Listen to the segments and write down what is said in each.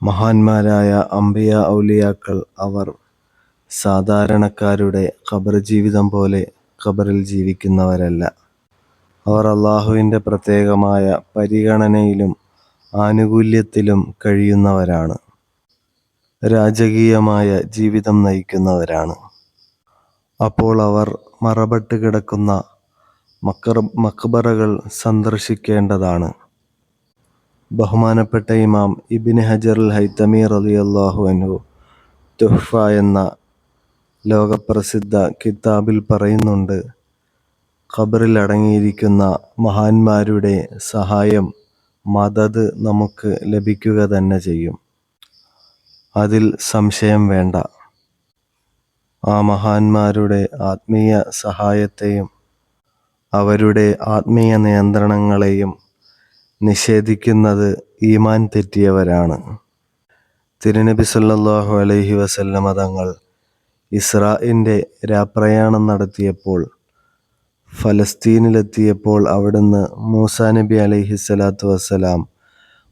മഹാന്മാരായ അമ്പിയ ഔലിയാക്കൾ അവർ സാധാരണക്കാരുടെ ഖബർ ജീവിതം പോലെ ഖബറിൽ ജീവിക്കുന്നവരല്ല. അവർ അല്ലാഹുവിന്റെ പ്രത്യേകമായ പരിഗണനയിലും ആനുകൂല്യത്തിലും കഴിയുന്നവരാണ്. രാജകീയമായ ജീവിതം നയിക്കുന്നവരാണ്. അപ്പോൾ അവർ മറപട്ട് കിടക്കുന്ന മക്ബറകൾ സന്ദർശിക്കേണ്ടതാണ്. ബഹുമാനപ്പെട്ട ഇമാം ഇബ്നു ഹജറുൽ ഹൈതമി റളിയല്ലാഹു അനു തുഹ്ഫ എന്ന ലോകപ്രസിദ്ധ കിതാബിൽ പറയുന്നുണ്ട്, ഖബറിൽ അടങ്ങിയിരിക്കുന്ന മഹാന്മാരുടെ സഹായം മദത് നമുക്ക് ലഭിക്കുക തന്നെ ചെയ്യും. അതിൽ സംശയം വേണ്ട. ആ മഹാന്മാരുടെ ആത്മീയ സഹായത്തെയും അവരുടെ ആത്മീയ നിയന്ത്രണങ്ങളെയും നിഷേധിക്കുന്നത് ഈമാൻ തെറ്റിയവരാണ്. തിരുനബി സല്ലാഹു അലൈഹി വസല്ലമ തങ്ങൾ ഇസ്രായിന്റെ രാപ്രയാണം നടത്തിയപ്പോൾ ഫലസ്തീനിലെത്തിയപ്പോൾ അവിടുന്ന് മൂസാ നബി അലൈഹിസ്സലാത്തു വസ്സലാം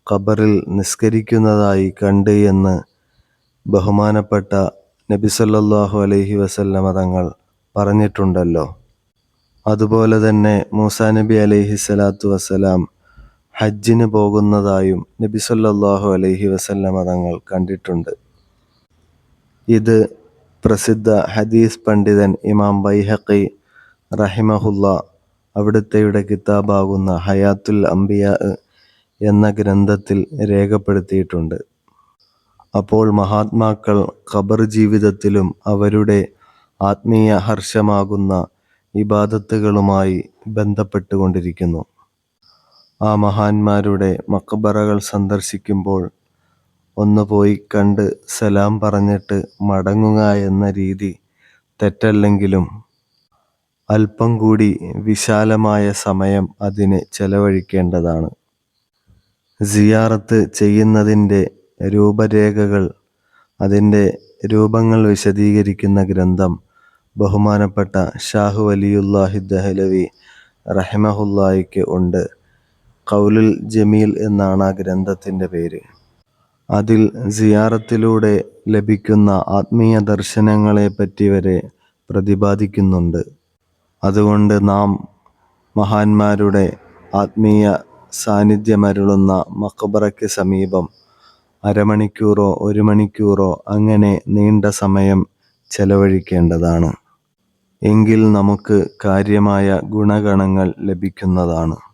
ഖബറിൽ നിസ്കരിക്കുന്നതായി കണ്ട് എന്ന് ബഹുമാനപ്പെട്ട നബി സല്ലാഹു അലൈഹി വസല്ലമ തങ്ങൾ പറഞ്ഞിട്ടുണ്ടല്ലോ. അതുപോലെ തന്നെ മൂസാ നബി അലൈഹിസ്സലാത്തു വസ്സലാം ഹജ്ജിന് പോകുന്നതായും നബി സല്ലാഹു അലൈഹി വസല്ലമ തങ്ങൾ കണ്ടിട്ടുണ്ട്. ഇത് പ്രസിദ്ധ ഹദീസ് പണ്ഡിതൻ ഇമാം ബൈഹഖി റഹിമഹുല്ല അവിടുത്തെയുടെ കിതാബാകുന്ന ഹയാത്തുൽ അംബിയ എന്ന ഗ്രന്ഥത്തിൽ രേഖപ്പെടുത്തിയിട്ടുണ്ട്. അപ്പോൾ മഹാത്മാക്കൾ ഖബർ ജീവിതത്തിലും അവരുടെ ആത്മീയ ഹർഷമാകുന്ന ഇബാദത്തുകളുമായി ബന്ധപ്പെട്ടുകൊണ്ടിരിക്കുന്നു. ആ മഹാന്മാരുടെ മക്ബറകൾ സന്ദർശിക്കുമ്പോൾ ഒന്ന് പോയി കണ്ട് സലാം പറഞ്ഞിട്ട് മടങ്ങുക എന്ന രീതി തെറ്റല്ലെങ്കിലും അല്പം കൂടി വിശാലമായ സമയം അതിന് ചെലവഴിക്കേണ്ടതാണ്. സിയാറത്ത് ചെയ്യുന്നതിന്റെ രൂപരേഖകൾ അതിന്റെ രൂപങ്ങൾ വിശദീകരിക്കുന്ന ഗ്രന്ഥം ബഹുമാനപ്പെട്ട ഷാഹു അലിയുല്ലാഹി ദഹലവി റഹിമഹുല്ലാഹയ്ക്ക് ഉണ്ട്. ഖൗലുൽ ജമീൽ എന്നാണ് ആ ഗ്രന്ഥത്തിന്റെ പേര്. അതിൽ സിയാറത്തിലൂടെ ലഭിക്കുന്ന ആത്മീയ ദർശനങ്ങളെപ്പറ്റി വരെ പ്രതിപാദിക്കുന്നുണ്ട്. അതുകൊണ്ട് നാം മഹാന്മാരുടെ ആത്മീയ സാന്നിധ്യമരുളുന്ന മക്കബറയ്ക്ക് സമീപം അരമണിക്കൂറോ ഒരു മണിക്കൂറോ അങ്ങനെ നീണ്ട സമയം ചെലവഴിക്കേണ്ടതാണ്. എങ്കിൽ നമുക്ക് കാര്യമായ ഗുണഗണങ്ങൾ ലഭിക്കുന്നതാണ്.